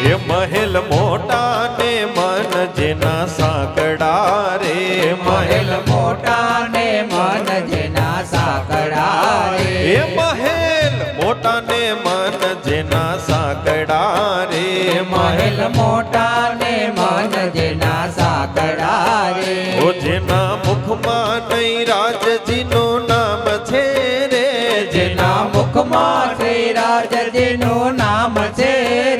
એ મહેલ મોટા ને મન જેના સાંકડા રે મહેલ મોટા ને મન જેના સાંકડા રે. એ મહેલ મોટા ને મન જેના સાંકડા રે મહેલ મોટા ને મન મુખમાં શ્રી રાજજીનું નામ છે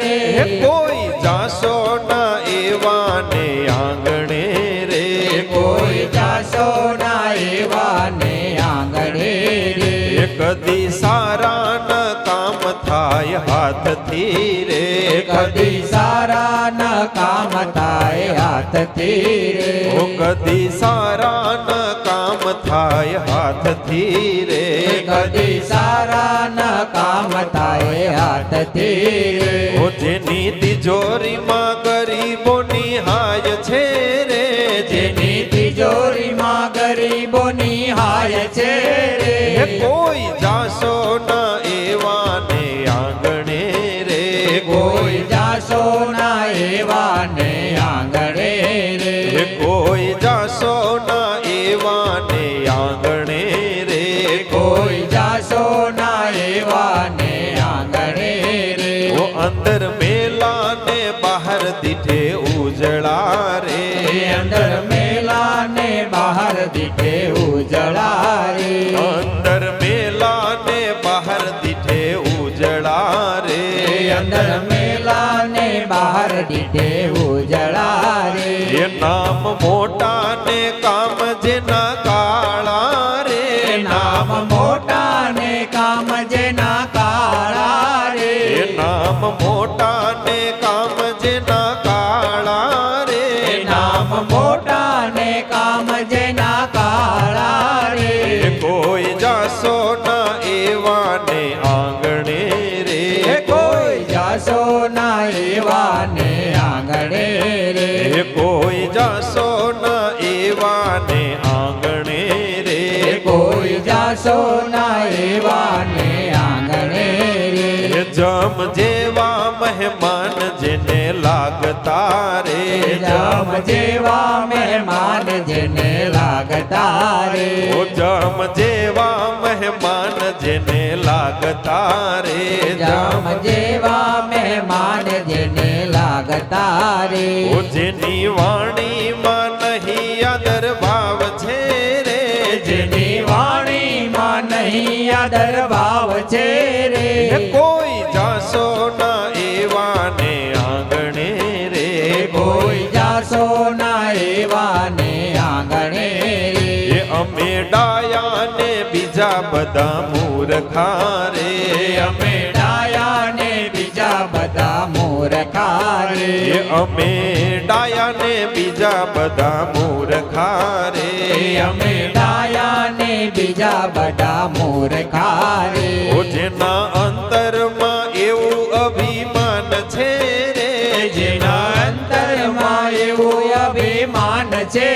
રે. કોઈ જાસો ના એવા ને આંગણે રે. કોઈ જાસો ના એવા ને આંગણે રે. કદી સારા ના કામ થાય હાથથી રે. કદી સારા ના કામ થાય હાથથી રે. કદી સારા ના કામ થાય હાથથી રે. કદી સારા ન કામ થાય હાથથી ઓ જેની તિજોરીમાં ગરીબોની હાય છે રે. જેની તિજોરીમાં ગરીબોની હાય છે રે. કોઈ જાસો ના અંદર મેલા ને બહાર દીઠે ઉજળા રે. અંદર મેલા ને બહાર દીઠે ઉજળા રે. અંદર મેલા ને બહાર દીઠે ઉજળા રે. અંદર મેલા ને બહાર દીઠે ઉજળા રે. નામ મોટા ને કામ જેના નામ મોટા ને કામ જેના કાળા રે. નામ મોટા ને કામ જેના કાળા રે. કોઈ જાસો ના એવા ને આંગણે રે. કોઈ જાસો ના એવા ને આંગણે રે. કોઈ જાસો ના એવા ને આંગણે રે. કોઈ જાસો ના એવા ને જમ જેવા મહેમાન જેને લાગતા રે. જમ જેવા મહેમાન જેને લાગતા રે. ઓ જમ જેવા મહેમાન જેને લાગતા રે. જમ જેવા મહેમાન જેને લાગતા રે. ઓ જેની વાણીમાં નહીં આદર ભાવ છે રે. જેની વાણીમાં નહીં આદર ભાવ છે રે. બીજા બધા મૂર્ખા રે અમે ડાયા ને બીજા બધા મૂર્ખા રે અમે ડાયા ને બીજા બધા મૂર્ખા રે અમે ડાયા ને બીજા બધા મૂર્ખા રે ઓ જેના અંતરમાં એવું અભિમાન છે રે. જેના અંતરમાં એવું અભિમાન છે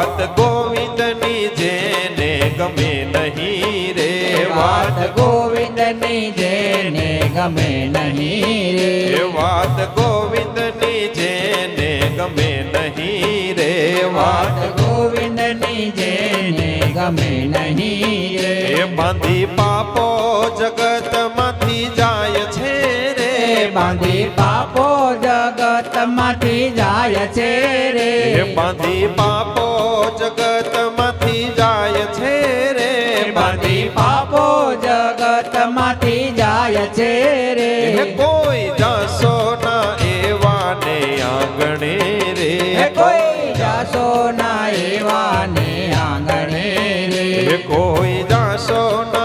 વાત ગોવિંદની જેને ગમે નહીં રે વાત. ગોવિંદની જેને ગમે નહીં રે. વાત ગોવિંદની જેને ગમે નહીં રે વાત. ગોવિંદની જેને ગમે નહીં રે. બાંધી પાપો જગતમાંથી જાય છે બાંધી પાપો જગતમાંથી જાય છે રે. બાંધી પાપો જગતમાંથી જાય છે રે. બાંધી પાપો જગતમાંથી જાય છે રે. કોઈ જાસો ના એવા ને આંગણે રે. કોઈ જાસો ના એવા ને આંગણે રે. કોઈ જાસો ના